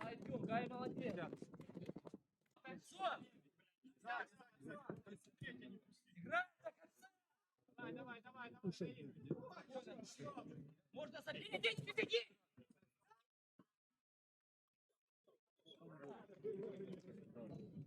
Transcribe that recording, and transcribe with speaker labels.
Speaker 1: Артем, Гай молодец.
Speaker 2: Давай, давай, давай, давай.
Speaker 1: Можно забить. Идите, беги! Thank you.